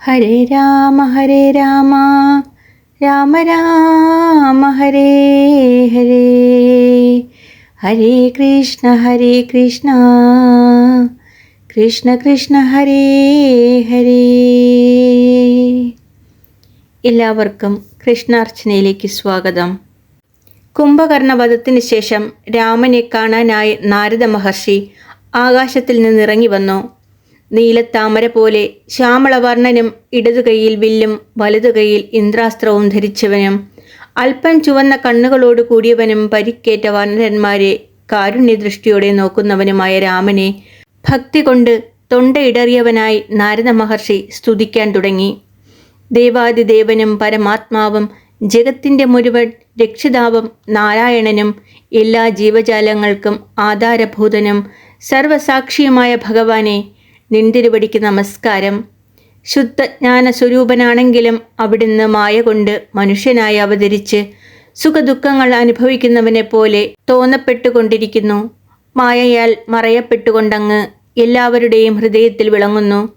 ഹരേ രാമ ഹരേ രാമ. രാമ രാമ ഹരേ ഹരേ. ഹരേ കൃഷ്ണ ഹരേ കൃഷ്ണ. കൃഷ്ണ കൃഷ്ണ ഹരേ ഹരേ. എല്ലാവർക്കും കൃഷ്ണാർച്ചനയിലേക്ക് സ്വാഗതം. കുംഭകർണവധത്തിന് ശേഷം രാമനെ കാണാനായി നാരദ മഹർഷി ആകാശത്തിൽ നിന്നിറങ്ങി വന്നു. നീലത്താമര പോലെ ശ്യാമളവർണനും ഇടതുകൈയിൽ വില്ലും വലതു കൈയിൽ ഇന്ദ്രാസ്ത്രവും ധരിച്ചവനും അല്പം ചുവന്ന കണ്ണുകളോട് കൂടിയവനും പരിക്കേറ്റ വർണരന്മാരെ കാരുണ്യദൃഷ്ടിയോടെ നോക്കുന്നവനുമായ രാമനെ ഭക്തി കൊണ്ട് തൊണ്ടയിടറിയവനായി നാരദ മഹർഷി സ്തുതിക്കാൻ തുടങ്ങി. ദേവാദിദേവനും പരമാത്മാവും ജഗത്തിന്റെ മുഴുവൻ രക്ഷിതാവും നാരായണനും എല്ലാ ജീവജാലങ്ങൾക്കും ആധാരഭൂതനും സർവസാക്ഷിയുമായ ഭഗവാനെ നിന്തിരുവടിക്ക് നമസ്കാരം. ശുദ്ധജ്ഞാന സ്വരൂപനാണെങ്കിലും അവിടുന്ന് മായ കൊണ്ട് മനുഷ്യനായി അവതരിച്ച് സുഖദുഃഖങ്ങൾ അനുഭവിക്കുന്നവനെ പോലെ തോന്നപ്പെട്ടുകൊണ്ടിരിക്കുന്നു. മായയാൽ മറയപ്പെട്ടുകൊണ്ടങ്ങ് എല്ലാവരുടെയും ഹൃദയത്തിൽ വിളങ്ങുന്നു.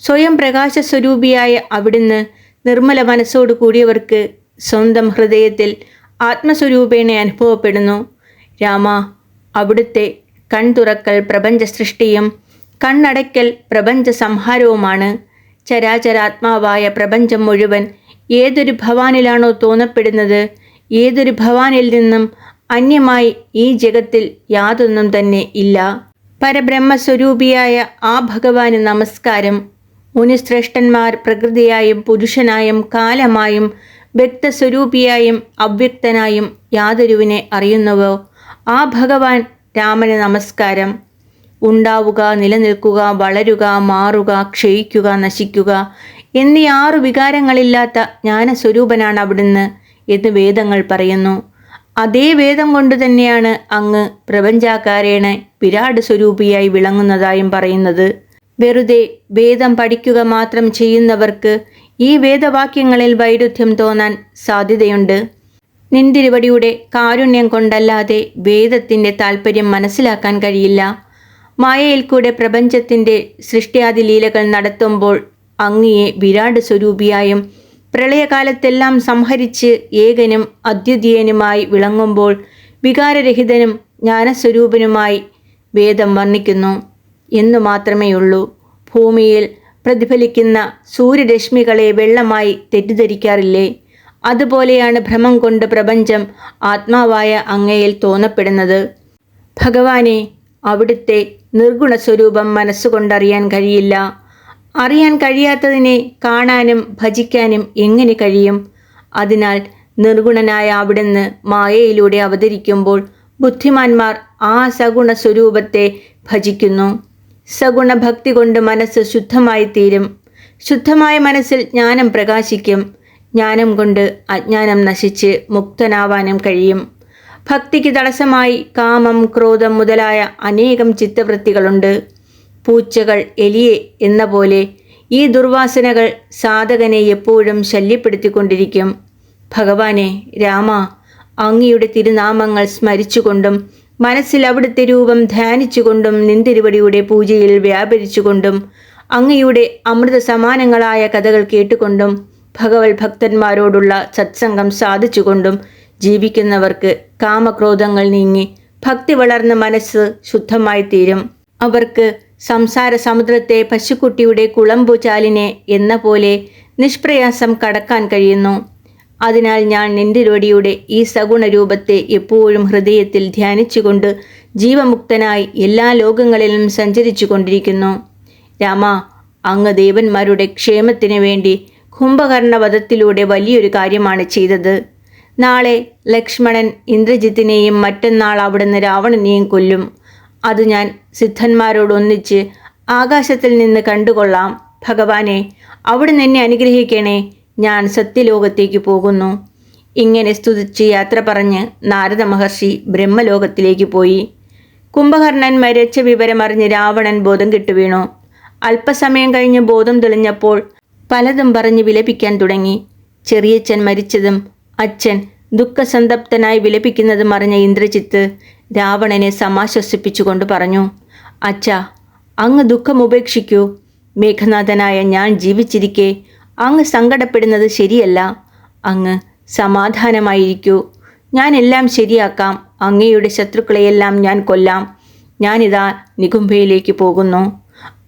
സ്വയം പ്രകാശ സ്വരൂപിയായ അവിടുന്ന് നിർമ്മല മനസ്സോടു കൂടിയവർക്ക് സ്വന്തം ഹൃദയത്തിൽ ആത്മസ്വരൂപേണ അനുഭവപ്പെടുന്നു. രാമ അവിടുത്തെ കൺതുറക്കൽ പ്രപഞ്ച സൃഷ്ടിയും കണ്ണടയ്ക്കൽ പ്രപഞ്ച സംഹാരവുമാണ്. ചരാചരാത്മാവായ പ്രപഞ്ചം മുഴുവൻ ഏതൊരു ഭവാനിലാണോ തോന്നപ്പെടുന്നത് ഏതൊരു ഭവാനിൽ നിന്നും അന്യമായി ഈ ജഗത്തിൽ യാതൊന്നും തന്നെ ഇല്ല. പരബ്രഹ്മസ്വരൂപിയായ ആ ഭഗവാന് നമസ്കാരം മുനിശ്രേഷ്ഠന്മാർ പ്രകൃതിയായും പുരുഷനായും കാലമായും വ്യക്തസ്വരൂപിയായും അവ്യക്തനായും യാതൊരുവിനെ അറിയുന്നുവോ? ആ ഭഗവാൻ രാമന് നമസ്കാരം. ഉണ്ടാവുക നിലനിൽക്കുക വളരുക മാറുക ക്ഷയിക്കുക നശിക്കുക എന്നീ ആറു വികാരങ്ങളില്ലാത്ത ജ്ഞാനസ്വരൂപനാണ് അവിടുന്ന് എന്ന് വേദങ്ങൾ പറയുന്നു. അതേ വേദം കൊണ്ട് തന്നെയാണ് അങ്ങ് പ്രപഞ്ചാകാരേണ വിരാട് സ്വരൂപിയായി വിളങ്ങുന്നതായും പറയുന്നത്. വെറുതെ വേദം പഠിക്കുക മാത്രം ചെയ്യുന്നവർക്ക് ഈ വേദവാക്യങ്ങളിൽ വൈരുദ്ധ്യം തോന്നാൻ സാധ്യതയുണ്ട്. നിന്തിരുവടിയുടെ കാരുണ്യം കൊണ്ടല്ലാതെ വേദത്തിന്റെ താല്പര്യം മനസ്സിലാക്കാൻ കഴിയില്ല. മായയിൽ കൂടെ പ്രപഞ്ചത്തിന്റെ സൃഷ്ടിയാദി ലീലകൾ നടത്തുമ്പോൾ അങ്ങയെ വിരാട് സ്വരൂപിയായും പ്രളയകാലത്തെല്ലാം സംഹരിച്ച് ഏകനും അദ്വിതീയനുമായി വിളങ്ങുമ്പോൾ വികാരരഹിതനും ജ്ഞാനസ്വരൂപനുമായി വേദം വർണിക്കുന്നു. എന്നു മാത്രമേയുള്ളൂ. ഭൂമിയിൽ പ്രതിഫലിക്കുന്ന സൂര്യരശ്മികളെ വെള്ളമായി തെറ്റിദ്ധരിക്കാറില്ലേ? അതുപോലെയാണ് ഭ്രമം കൊണ്ട് പ്രപഞ്ചം ആത്മാവായ അങ്ങയിൽ തോന്നപ്പെടുന്നത്. ഭഗവാനെ അവിടുത്തെ നിർഗുണ സ്വരൂപം മനസ്സുകൊണ്ടറിയാൻ കഴിയില്ല. അറിയാൻ കഴിയാത്തതിനെ കാണാനും ഭജിക്കാനും എങ്ങനെ കഴിയും? അതിനാൽ നിർഗുണനായ അവിടുന്ന് മായയിലൂടെ അവതരിക്കുമ്പോൾ ബുദ്ധിമാന്മാർ ആ സഗുണ സ്വരൂപത്തെ ഭജിക്കുന്നു. സഗുണ ഭക്തി കൊണ്ട് മനസ്സ് ശുദ്ധമായി തീരും ശുദ്ധമായ മനസ്സിൽ ജ്ഞാനം പ്രകാശിക്കും. ജ്ഞാനം കൊണ്ട് അജ്ഞാനം നശിച്ച് മുക്തനാവാനും കഴിയും. ഭക്തിക്ക് തടസ്സമായി കാമം ക്രോധം മുതലായ അനേകം ചിത്തവൃത്തികളുണ്ട്. പൂച്ചകൾ എലിയെ എന്ന പോലെ ഈ ദുർവാസനകൾ സാധകനെ എപ്പോഴും ശല്യപ്പെടുത്തിക്കൊണ്ടിരിക്കും. ഭഗവാനെ രാമ അങ്ങയുടെ തിരുനാമങ്ങൾ സ്മരിച്ചുകൊണ്ടും മനസ്സിൽ അവിടുത്തെ രൂപം ധ്യാനിച്ചുകൊണ്ടും നിന്തിരുവടിയുടെ പൂജയിൽ വ്യാപരിച്ചുകൊണ്ടും അങ്ങയുടെ അമൃത സമാനങ്ങളായ കഥകൾ കേട്ടുകൊണ്ടും ഭഗവത് ഭക്തന്മാരോടുള്ള സത്സംഗം സാധിച്ചുകൊണ്ടും ജീവിക്കുന്നവർക്ക് കാമക്രോധങ്ങൾ നീങ്ങി ഭക്തി വളർന്ന മനസ്സ് ശുദ്ധമായി തീരും അവർക്ക് സംസാര സമുദ്രത്തെ പശുക്കുട്ടിയുടെ കുളമ്പു ചാലിനെ എന്ന പോലെ നിഷ്പ്രയാസം കടക്കാൻ കഴിയുന്നു. അതിനാൽ ഞാൻ നിന്തിരുവടിയുടെ ഈ സഗുണ രൂപത്തെ എപ്പോഴും ഹൃദയത്തിൽ ധ്യാനിച്ചുകൊണ്ട് ജീവമുക്തനായി എല്ലാ ലോകങ്ങളിലും സഞ്ചരിച്ചു കൊണ്ടിരിക്കുന്നു രാമ അങ്ങ് ദേവന്മാരുടെ ക്ഷേമത്തിനു വേണ്ടി കുംഭകർണവധത്തിലൂടെ വലിയൊരു കാര്യമാണ് ചെയ്തത്. നാളെ ലക്ഷ്മണൻ ഇന്ദ്രജിത്തിനെയും മറ്റന്നാൾ അവിടുന്ന് രാവണനെയും കൊല്ലും. അത് ഞാൻ സിദ്ധന്മാരോടൊന്നിച്ച് ആകാശത്തിൽ നിന്ന് കണ്ടുകൊള്ളാം. ഭഗവാനെ അവിടുന്ന് എന്നെ അനുഗ്രഹിക്കണേ. ഞാൻ സത്യലോകത്തേക്ക് പോകുന്നു. ഇങ്ങനെ സ്തുതിച്ച് യാത്ര പറഞ്ഞ് നാരദ മഹർഷി ബ്രഹ്മലോകത്തിലേക്ക് പോയി. കുംഭകർണൻ മരിച്ച വിവരമറിഞ്ഞ് രാവണൻ ബോധം കിട്ടുവീണു അല്പസമയം കഴിഞ്ഞ് ബോധം തെളിഞ്ഞപ്പോൾ പലതും പറഞ്ഞ് വിലപിക്കാൻ തുടങ്ങി. ചെറിയച്ഛൻ മരിച്ചതും അച്ഛൻ ദുഃഖസന്തപ്തനായി വിലപിക്കുന്നത് മറിഞ്ഞ ഇന്ദ്രജിത്ത് രാവണനെ സമാശ്വസിപ്പിച്ചുകൊണ്ട് പറഞ്ഞു അച്ഛ അങ്ങ് ദുഃഖം ഉപേക്ഷിക്കൂ. മേഘനാഥനായ ഞാൻ ജീവിച്ചിരിക്കെ അങ്ങ് സങ്കടപ്പെടുന്നത് ശരിയല്ല. അങ്ങ് സമാധാനമായിരിക്കൂ. ഞാൻ എല്ലാം ശരിയാക്കാം. അങ്ങയുടെ ശത്രുക്കളെയെല്ലാം ഞാൻ കൊല്ലാം. ഞാനിതാ നികുംഭയിലേക്ക് പോകുന്നു.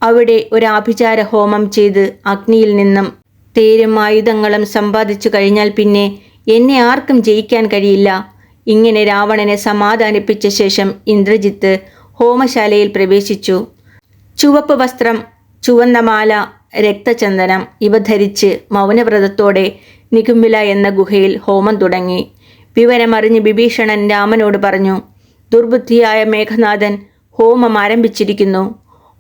അവിടെ ഒരു ആഭിചാര ഹോമം ചെയ്ത് അഗ്നിയിൽ നിന്നും തേരും ആയുധങ്ങളും സമ്പാദിച്ചു കഴിഞ്ഞാൽ പിന്നെ എന്നെ ആർക്കും ജയിക്കാൻ കഴിയില്ല. ഇങ്ങനെ രാവണനെ സമാധാനിപ്പിച്ച ശേഷം ഇന്ദ്രജിത്ത് ഹോമശാലയിൽ പ്രവേശിച്ചു. ചുവപ്പ് വസ്ത്രം ചുവന്ന മാല രക്തചന്ദനം ഇവ ധരിച്ച് മൗനവ്രതത്തോടെ നികുംബില എന്ന ഗുഹയിൽ ഹോമം തുടങ്ങി. വിവരമറിഞ്ഞ് വിഭീഷണൻ രാമനോട് പറഞ്ഞു ദുർബുദ്ധിയായ മേഘനാഥൻ ഹോമം ആരംഭിച്ചിരിക്കുന്നു.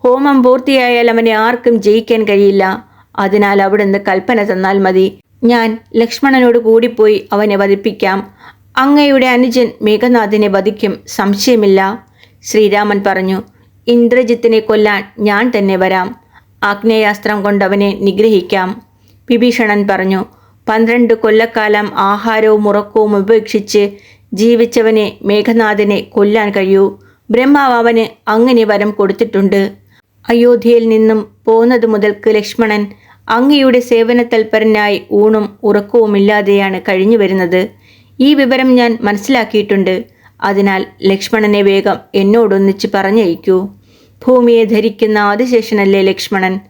ഹോമം പൂർത്തിയായാൽ അവനെ ആർക്കും ജയിക്കാൻ കഴിയില്ല. അതിനാൽ അവിടുന്ന് കൽപ്പന തന്നാൽ മതി. ഞാൻ ലക്ഷ്മണനോട് കൂടിപ്പോയി അവനെ വധിപ്പിക്കാം. അങ്ങയുടെ അനുജൻ മേഘനാഥിനെ വധിക്കും. സംശയമില്ല. ശ്രീരാമൻ പറഞ്ഞു ഇന്ദ്രജിത്തിനെ കൊല്ലാൻ ഞാൻ തന്നെ വരാം. ആഗ്നേയാസ്ത്രം കൊണ്ടവനെ നിഗ്രഹിക്കാം. വിഭീഷണൻ പറഞ്ഞു പന്ത്രണ്ട് കൊല്ലക്കാലം ആഹാരവും ഉറക്കവും ഉപേക്ഷിച്ച് ജീവിച്ചവനെ മേഘനാഥനെ കൊല്ലാൻ കഴിയൂ. ബ്രഹ്മാവ് അവന് അങ്ങനെ വരം കൊടുത്തിട്ടുണ്ട്. അയോധ്യയിൽ നിന്നും പോന്നത് മുതൽക്ക് ലക്ഷ്മണൻ അങ്ങയുടെ സേവന തൽപരനായി ഊണും ഉറക്കവുമില്ലാതെയാണ് കഴിഞ്ഞു വരുന്നത് ഈ വിവരം ഞാൻ മനസ്സിലാക്കിയിട്ടുണ്ട്. അതിനാൽ ലക്ഷ്മണനെ വേഗം എന്നോടൊന്നിച്ച് പറഞ്ഞയക്കൂ. ഭൂമിയെ ധരിക്കുന്ന ആദിശേഷനല്ലേ ലക്ഷ്മണൻ?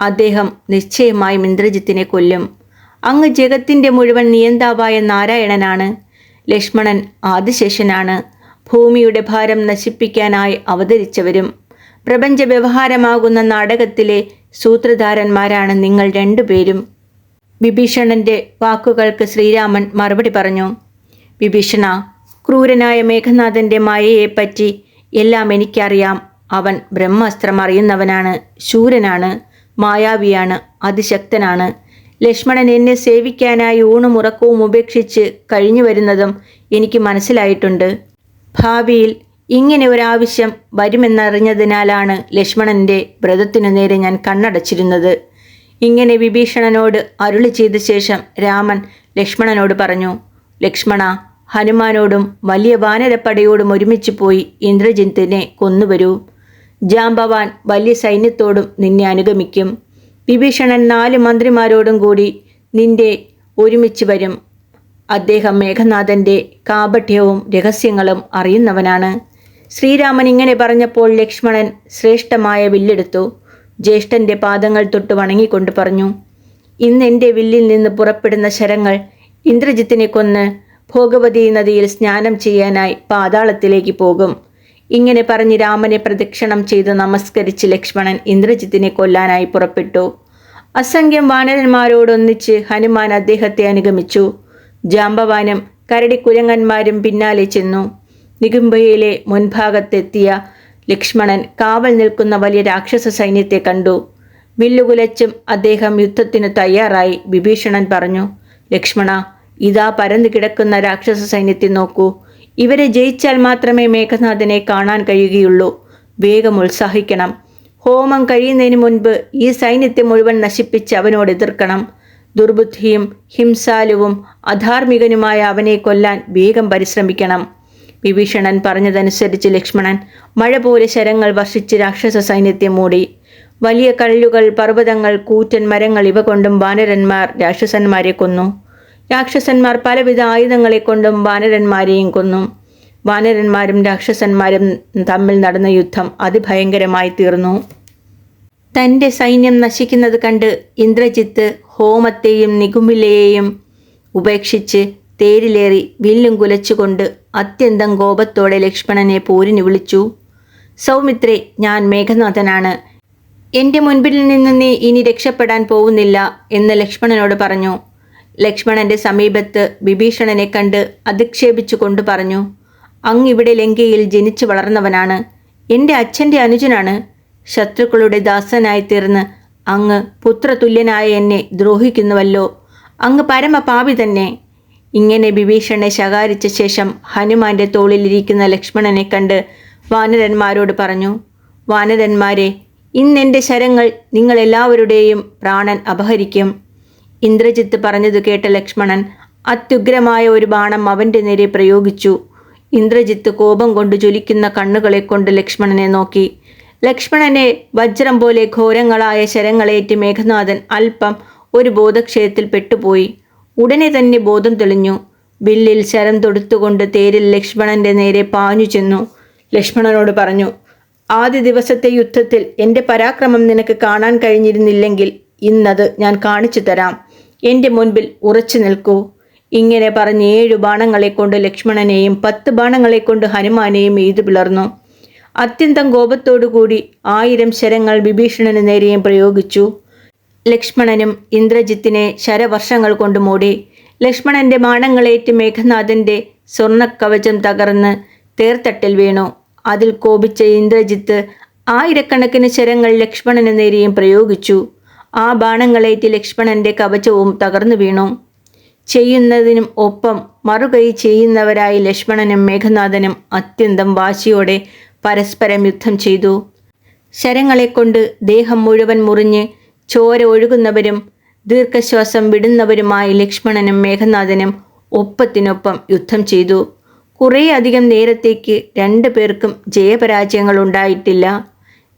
അദ്ദേഹം നിശ്ചയമായും ഇന്ദ്രജിത്തിനെ കൊല്ലും. അങ്ങ് ജഗത്തിന്റെ മുഴുവൻ നിയന്താവായ നാരായണനാണ്. ലക്ഷ്മണൻ ആദിശേഷനാണ്. ഭൂമിയുടെ ഭാരം നശിപ്പിക്കാനായി അവതരിച്ചവരും. പ്രപഞ്ച വ്യവഹാരമാകുന്ന നാടകത്തിലെ സൂത്രധാരന്മാരാണ് നിങ്ങൾ രണ്ടുപേരും. വിഭീഷണന്റെ വാക്കുകൾക്ക് ശ്രീരാമൻ മറുപടി പറഞ്ഞു വിഭീഷണ ക്രൂരനായ മേഘനാഥന്റെ മായയെപ്പറ്റി എല്ലാം എനിക്കറിയാം. അവൻ ബ്രഹ്മാസ്ത്രം അറിയുന്നവനാണ് ശൂരനാണ് മായാവിയാണ് അതിശക്തനാണ്. ലക്ഷ്മണൻ എന്നെ സേവിക്കാനായി ഊണും ഉറക്കവും ഉപേക്ഷിച്ച് കഴിഞ്ഞു വരുന്നതും എനിക്ക് മനസ്സിലായിട്ടുണ്ട്. ഭാവിയിൽ ഇങ്ങനെ ഒരാവശ്യം വരുമെന്നറിഞ്ഞതിനാലാണ് ലക്ഷ്മണന്റെ വ്രതത്തിനു നേരെ ഞാൻ കണ്ണടച്ചിരുന്നത്. ഇങ്ങനെ വിഭീഷണനോട് അരുളി ചെയ്ത ശേഷം രാമൻ ലക്ഷ്മണനോട് പറഞ്ഞു ലക്ഷ്മണ ഹനുമാനോടും വലിയ വാനരപ്പടയോടും ഒരുമിച്ച് പോയി ഇന്ദ്രജിത്തിനെ കൊന്നുവരൂ. ജാംബവാൻ വലിയ സൈന്യത്തോടും നിന്നെ അനുഗമിക്കും. വിഭീഷണൻ നാല് മന്ത്രിമാരോടും കൂടി നിന്റെ ഒരുമിച്ച് വരും. അദ്ദേഹം മേഘനാഥന്റെ കാപഠ്യവും രഹസ്യങ്ങളും അറിയുന്നവനാണ്. ശ്രീരാമൻ ഇങ്ങനെ പറഞ്ഞപ്പോൾ ലക്ഷ്മണൻ ശ്രേഷ്ഠമായ വില്ലെടുത്തു. ജ്യേഷ്ഠന്റെ പാദങ്ങൾ തൊട്ട് വണങ്ങിക്കൊണ്ട് പറഞ്ഞു ഇന്ന് എന്റെ വില്ലിൽ നിന്ന് പുറപ്പെടുന്ന ശരങ്ങൾ ഇന്ദ്രജിത്തിനെ കൊന്ന് ഭോഗവതി നദിയിൽ സ്നാനം ചെയ്യാനായി പാതാളത്തിലേക്ക് പോകും. ഇങ്ങനെ പറഞ്ഞ് രാമനെ പ്രദക്ഷിണം ചെയ്ത് നമസ്കരിച്ച് ലക്ഷ്മണൻ ഇന്ദ്രജിത്തിനെ കൊല്ലാനായി പുറപ്പെട്ടു. അസംഖ്യം വാനരന്മാരോടൊന്നിച്ച് ഹനുമാൻ അദ്ദേഹത്തെ അനുഗമിച്ചു. ജാമ്പവാനും കരടിക്കുരങ്ങന്മാരും പിന്നാലെ ചെന്നു. നികുംബയിലെ മുൻഭാഗത്തെത്തിയ ലക്ഷ്മണൻ കാവൽ നിൽക്കുന്ന വലിയ രാക്ഷസ സൈന്യത്തെ കണ്ടു. വില്ലുകുലച്ചും അദ്ദേഹം യുദ്ധത്തിന് തയ്യാറായി. വിഭീഷണൻ പറഞ്ഞു ലക്ഷ്മണ ഇതാ പരന്നു കിടക്കുന്ന രാക്ഷസ സൈന്യത്തെ നോക്കൂ. ഇവരെ ജയിച്ചാൽ മാത്രമേ മേഘനാഥനെ കാണാൻ കഴിയുകയുള്ളൂ. വേഗം ഉത്സാഹിക്കണം. ഹോമം കഴിയുന്നതിന് മുൻപ് ഈ സൈന്യത്തെ മുഴുവൻ നശിപ്പിച്ച് അവനോട് എതിർക്കണം. ദുർബുദ്ധിയും ഹിംസാലുവും അധാർമികനുമായ അവനെ കൊല്ലാൻ വേഗം പരിശ്രമിക്കണം. വിഭീഷണൻ പറഞ്ഞതനുസരിച്ച് ലക്ഷ്മണൻ മഴ പോലെ ശരങ്ങൾ വർഷിച്ച് രാക്ഷസ സൈന്യത്തെ മൂടി. വലിയ കല്ലുകൾ പർവതങ്ങൾ കൂറ്റൻ മരങ്ങൾ ഇവ കൊണ്ടും വാനരന്മാർ രാക്ഷസന്മാരെ കൊന്നു. രാക്ഷസന്മാർ പലവിധ ആയുധങ്ങളെ കൊണ്ടും വാനരന്മാരെയും കൊന്നു. വാനരന്മാരും രാക്ഷസന്മാരും തമ്മിൽ നടന്ന യുദ്ധം അതിഭയങ്കരമായി തീർന്നു. തന്റെ സൈന്യം നശിക്കുന്നത് കണ്ട് ഇന്ദ്രജിത്ത് ഹോമത്തെയും നികുമിലയെയും ഉപേക്ഷിച്ച് തേരിലേറി വില്ലും കുലച്ചുകൊണ്ട് അത്യന്തം കോപത്തോടെ ലക്ഷ്മണനെ പോരിന് വിളിച്ചു. സൗമിത്രേ ഞാൻ മേഘനാഥനാണ്. എന്റെ മുൻപിൽ നിന്ന് നീ ഇനി രക്ഷപ്പെടാൻ പോകുന്നില്ല എന്ന് ലക്ഷ്മണനോട് പറഞ്ഞു. ലക്ഷ്മണന്റെ സമീപത്ത് വിഭീഷണനെ കണ്ട് അധിക്ഷേപിച്ചു കൊണ്ട് പറഞ്ഞു അങ്ങിവിടെ ലങ്കയിൽ ജനിച്ചു വളർന്നവനാണ്. എന്റെ അച്ഛന്റെ അനുജനാണ്. ശത്രുക്കളുടെ ദാസനായി തീർന്ന് അങ്ങ് പുത്രതുല്യനായ എന്നെ ദ്രോഹിക്കുന്നുവല്ലോ. അങ്ങ് പരമപാപി തന്നെ. ഇങ്ങനെ വിഭീഷണനെ ശകാരിച്ച ശേഷം ഹനുമാന്റെ തോളിലിരിക്കുന്ന ലക്ഷ്മണനെ കണ്ട് വാനരന്മാരോട് പറഞ്ഞു വാനരന്മാരെ ഇന്നെന്റെ ശരങ്ങൾ നിങ്ങളെല്ലാവരുടെയും പ്രാണൻ അപഹരിക്കും. ഇന്ദ്രജിത്ത് പറഞ്ഞത് കേട്ട ലക്ഷ്മണൻ അത്യുഗ്രമായ ഒരു ബാണം അവന്റെ നേരെ പ്രയോഗിച്ചു. ഇന്ദ്രജിത്ത് കോപം കൊണ്ട് ജ്വലിക്കുന്ന കണ്ണുകളെ കൊണ്ട് ലക്ഷ്മണനെ നോക്കി. ലക്ഷ്മണനെ വജ്രം പോലെ ഘോരങ്ങളായ ശരങ്ങളേറ്റ് മേഘനാഥൻ അല്പം ഒരു ബോധക്ഷയത്തിൽ പെട്ടുപോയി. ഉടനെ തന്നെ ബോധം തെളിഞ്ഞു. ബില്ലിൽ ശരം തൊടുത്തുകൊണ്ട് തേരിൽ ലക്ഷ്മണന്റെ നേരെ പാഞ്ഞു ചെന്നു. ലക്ഷ്മണനോട് പറഞ്ഞു ആദ്യ ദിവസത്തെ യുദ്ധത്തിൽ എന്റെ പരാക്രമം നിനക്ക് കാണാൻ കഴിഞ്ഞിരുന്നില്ലെങ്കിൽ ഇന്നത് ഞാൻ കാണിച്ചു തരാം. എന്റെ മുൻപിൽ ഉറച്ചു നിൽക്കൂ. ഇങ്ങനെ പറഞ്ഞ് ഏഴു ബാണങ്ങളെ കൊണ്ട് ലക്ഷ്മണനെയും പത്ത് ബാണങ്ങളെ കൊണ്ട് ഹനുമാനെയും എഴുതു പിളർന്നു. അത്യന്തം കോപത്തോടുകൂടി ആയിരം ശരങ്ങൾ വിഭീഷണന് നേരെയും പ്രയോഗിച്ചു. ലക്ഷ്മണനും ഇന്ദ്രജിത്തിനെ ശരവർഷങ്ങൾ കൊണ്ട് മൂടി. ലക്ഷ്മണന്റെ മാണങ്ങളേറ്റ് മേഘനാഥന്റെ സ്വർണക്കവചം തകർന്ന് തേർത്തട്ടിൽ വീണു. അതിൽ കോപിച്ച ഇന്ദ്രജിത്ത് ആയിരക്കണക്കിന് ശരങ്ങൾ ലക്ഷ്മണന് നേരെയും പ്രയോഗിച്ചു. ആ ബാണങ്ങളേറ്റ് ലക്ഷ്മണന്റെ കവചവും തകർന്നു വീണു. ചെയ്യുന്നതിനും ഒപ്പം മറുകൈ ചെയ്യുന്നവരായി ലക്ഷ്മണനും മേഘനാഥനും അത്യന്തം വാശിയോടെ പരസ്പരം യുദ്ധം ചെയ്തു. ശരങ്ങളെക്കൊണ്ട് ദേഹം മുഴുവൻ മുറിഞ്ഞ് ചോര ഒഴുകുന്നവരും ദീർഘശ്വാസം വിടുന്നവരുമായി ലക്ഷ്മണനും മേഘനാഥനും ഒപ്പത്തിനൊപ്പം യുദ്ധം ചെയ്തു. കുറേയധികം നേരത്തേക്ക് രണ്ടു പേർക്കും ജയപരാജയങ്ങൾ ഉണ്ടായിട്ടില്ല.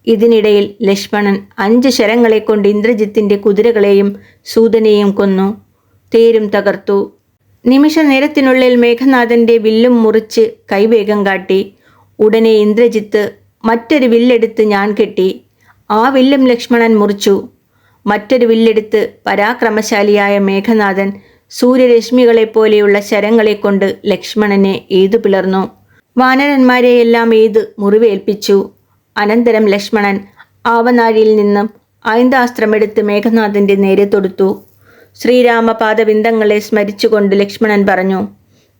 ഇതിനിടയിൽ ലക്ഷ്മണൻ അഞ്ച് ശരങ്ങളെ കൊണ്ട് ഇന്ദ്രജിത്തിന്റെ കുതിരകളെയും സൂതനെയും കൊന്നു. തേരും തകർത്തു. നിമിഷ നേരത്തിനുള്ളിൽ മേഘനാഥന്റെ വില്ലും മുറിച്ച് കൈവേഗം കാട്ടി. ഉടനെ ഇന്ദ്രജിത്ത് മറ്റൊരു വില്ലെടുത്ത് ഞാൻ കെട്ടി. ആ വില്ലും ലക്ഷ്മണൻ മുറിച്ചു. മറ്റൊരു വില്ലെടുത്ത് പരാക്രമശാലിയായ മേഘനാഥൻ സൂര്യരശ്മികളെപ്പോലെയുള്ള ശരങ്ങളെ കൊണ്ട് ലക്ഷ്മണനെ എയ്തു പിളർന്നു? വാനരന്മാരെയെല്ലാം എയ്ത് മുറിവേൽപ്പിച്ചു? അനന്തരം ലക്ഷ്മണൻ ആവനാഴിയിൽ നിന്നും ഐന്താസ്ത്രമെടുത്ത് മേഘനാഥന്റെ നേരെ തൊടുത്തു. ശ്രീരാമപാദവിന്ദങ്ങളെ സ്മരിച്ചുകൊണ്ട് ലക്ഷ്മണൻ പറഞ്ഞു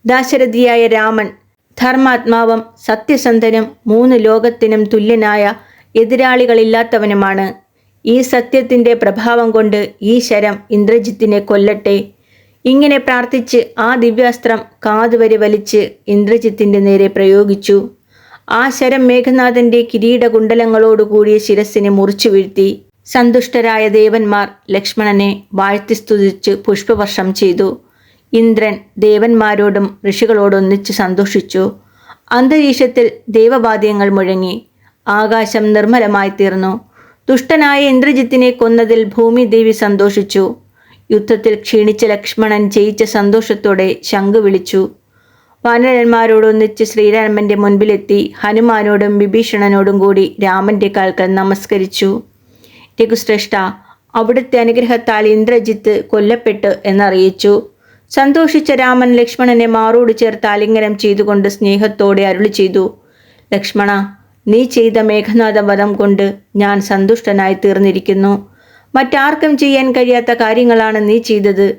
ദാശരഥിയായ രാമൻ ധർമാത്മാവും സത്യസന്ധനും മൂന്ന് ലോകത്തിനും തുല്യനായ എതിരാളികളില്ലാത്തവനുമാണ്. ഈ സത്യത്തിന്റെ പ്രഭാവം കൊണ്ട് ഈ ശരം ഇന്ദ്രജിത്തിനെ കൊല്ലട്ടെ. ഇങ്ങനെ പ്രാർത്ഥിച്ച് ആ ദിവ്യാസ്ത്രം കാതുവരെ വലിച്ച് ഇന്ദ്രജിത്തിന്റെ നേരെ പ്രയോഗിച്ചു. ആ ശരം മേഘനാഥന്റെ കിരീടകുണ്ടലങ്ങളോടുകൂടിയ ശിരസ്സിനെ മുറിച്ചു വീഴ്ത്തി സന്തുഷ്ടരായ ദേവന്മാർ ലക്ഷ്മണനെ വാഴ്ത്തി സ്തുതിച്ച് പുഷ്പവർഷം ചെയ്തു. ഇന്ദ്രൻ ദേവന്മാരോടും ഋഷികളോടൊന്നിച്ച് സന്തോഷിച്ചു. അന്തരീക്ഷത്തിൽ ദേവവാദ്യങ്ങൾ മുഴങ്ങി. ആകാശം നിർമ്മലമായി തീർന്നു ദുഷ്ടനായ ഇന്ദ്രജിത്തിനെ കൊന്നതിൽ ഭൂമിദേവി സന്തോഷിച്ചു. യുദ്ധത്തിൽ ക്ഷീണിച്ച ലക്ഷ്മണൻ ജയിച്ച സന്തോഷത്തോടെ ശംഖ് വിളിച്ചു. വാനരന്മാരോടൊന്നിച്ച് ശ്രീരാമന്റെ മുൻപിലെത്തി ഹനുമാനോടും വിഭീഷണനോടും കൂടി രാമന്റെ കാൽക്കൽ നമസ്കരിച്ചു. രഘുശ്രേഷ്ഠ അവിടുത്തെ അനുഗ്രഹത്താൽ ഇന്ദ്രജിത്ത് കൊല്ലപ്പെട്ട് എന്നറിയിച്ചു. സന്തോഷിച്ച രാമൻ ലക്ഷ്മണനെ മാറോട് ചേർത്ത് ആലിംഗനം ചെയ്തുകൊണ്ട് സ്നേഹത്തോടെ അരുളി ചെയ്തു. ലക്ഷ്മണ നീ ചെയ്ത മേഘനാഥ വധം കൊണ്ട് ഞാൻ സന്തുഷ്ടനായി തീർന്നിരിക്കുന്നു. മറ്റാർക്കും ചെയ്യാൻ കഴിയാത്ത കാര്യങ്ങളാണ് നീ ചെയ്തത്.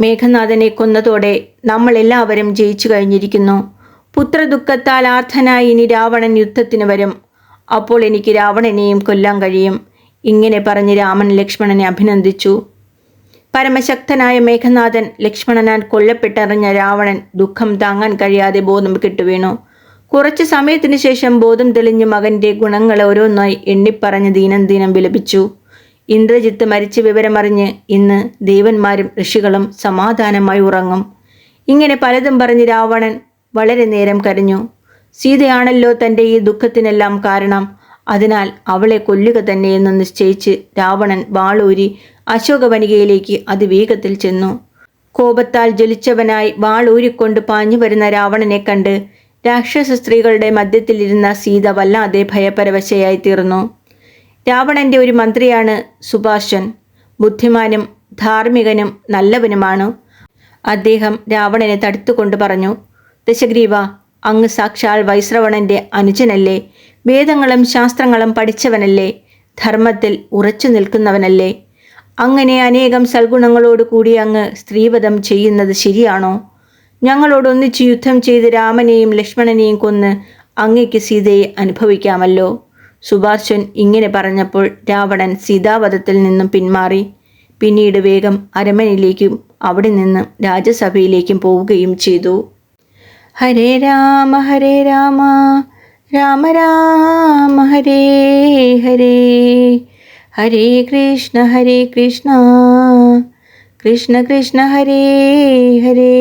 മേഘനാഥനെ കൊന്നതോടെ നമ്മൾ എല്ലാവരും ജയിച്ചു കഴിഞ്ഞിരിക്കുന്നു. പുത്രദുഃഖത്താൽ ആർത്ഥനായി ഇനി രാവണൻ യുദ്ധത്തിന് വരും. അപ്പോൾ എനിക്ക് രാവണനെയും കൊല്ലാൻ കഴിയും. ഇങ്ങനെ പറഞ്ഞ് രാമൻ ലക്ഷ്മണനെ അഭിനന്ദിച്ചു. പരമശക്തനായ മേഘനാഥൻ ലക്ഷ്മണനാൽ കൊല്ലപ്പെട്ടറിഞ്ഞ രാവണൻ ദുഃഖം താങ്ങാൻ കഴിയാതെ ബോധം കിട്ടുവീണു. കുറച്ചു സമയത്തിന് ശേഷം ബോധം തെളിഞ്ഞ് മകന്റെ ഗുണങ്ങളെ ഓരോന്നായി എണ്ണിപ്പറഞ്ഞ് ദീനം ദീനം വിലപിച്ചു. ഇന്ദ്രജിത്ത് മരിച്ച വിവരമറിഞ്ഞ് ഇന്ന് ദേവന്മാരും ഋഷികളും സമാധാനമായി ഉറങ്ങും. ഇങ്ങനെ പലതും പറഞ്ഞ് രാവണൻ വളരെ നേരം കരഞ്ഞു. സീതയാണല്ലോ തന്റെ ഈ ദുഃഖത്തിനെല്ലാം കാരണം. അതിനാൽ അവളെ കൊല്ലുക തന്നെയെന്ന് നിശ്ചയിച്ച് രാവണൻ വാളൂരി അശോകവനികയിലേക്ക് അതിവേഗത്തിൽ ചെന്നു. കോപത്താൽ ജ്വലിച്ചവനായി വാളൂരിക്കൊണ്ട് പാഞ്ഞു വരുന്ന രാവണനെ കണ്ട് രാക്ഷസ സ്ത്രീകളുടെ മധ്യത്തിലിരുന്ന സീത വല്ലാതെ ഭയപരവശയായി തീർന്നു രാവണന്റെ ഒരു മന്ത്രിയാണ് സുഭാഷൻ. ബുദ്ധിമാനും ധാർമ്മികനും നല്ലവനുമാണ്. അദ്ദേഹം രാവണനെ തടുത്തുകൊണ്ട് പറഞ്ഞു ദശഗ്രീവ അങ്ങ് സാക്ഷാൽ വൈശ്രവണന്റെ അനുജനല്ലേ. വേദങ്ങളും ശാസ്ത്രങ്ങളും പഠിച്ചവനല്ലേ. ധർമ്മത്തിൽ ഉറച്ചു നിൽക്കുന്നവനല്ലേ. അങ്ങനെ അനേകം സൽഗുണങ്ങളോട് കൂടി അങ്ങ് സ്ത്രീവധം ചെയ്യുന്നത് ശരിയാണോ? ഞങ്ങളോടൊന്നിച്ച് യുദ്ധം ചെയ്ത് രാമനെയും ലക്ഷ്മണനെയും കൊന്ന് അങ്ങയ്ക്ക് സീതയെ അനുഭവിക്കാമല്ലോ. സുഭാഷൻ ഇങ്ങനെ പറഞ്ഞപ്പോൾ രാവണൻ സീതാവധത്തിൽ നിന്നും പിന്മാറി. പിന്നീട് വേഗം അരമനയിലേക്കും അവിടെ നിന്ന് രാജ്യസഭയിലേക്കും പോവുകയും ചെയ്തു. ഹരേ രാമ ഹരേ രാമ രാമ രാമ ഹരേ ഹരേ. ഹരേ കൃഷ്ണ ഹരേ കൃഷ്ണ. കൃഷ്ണ കൃഷ്ണ ഹരേ ഹരേ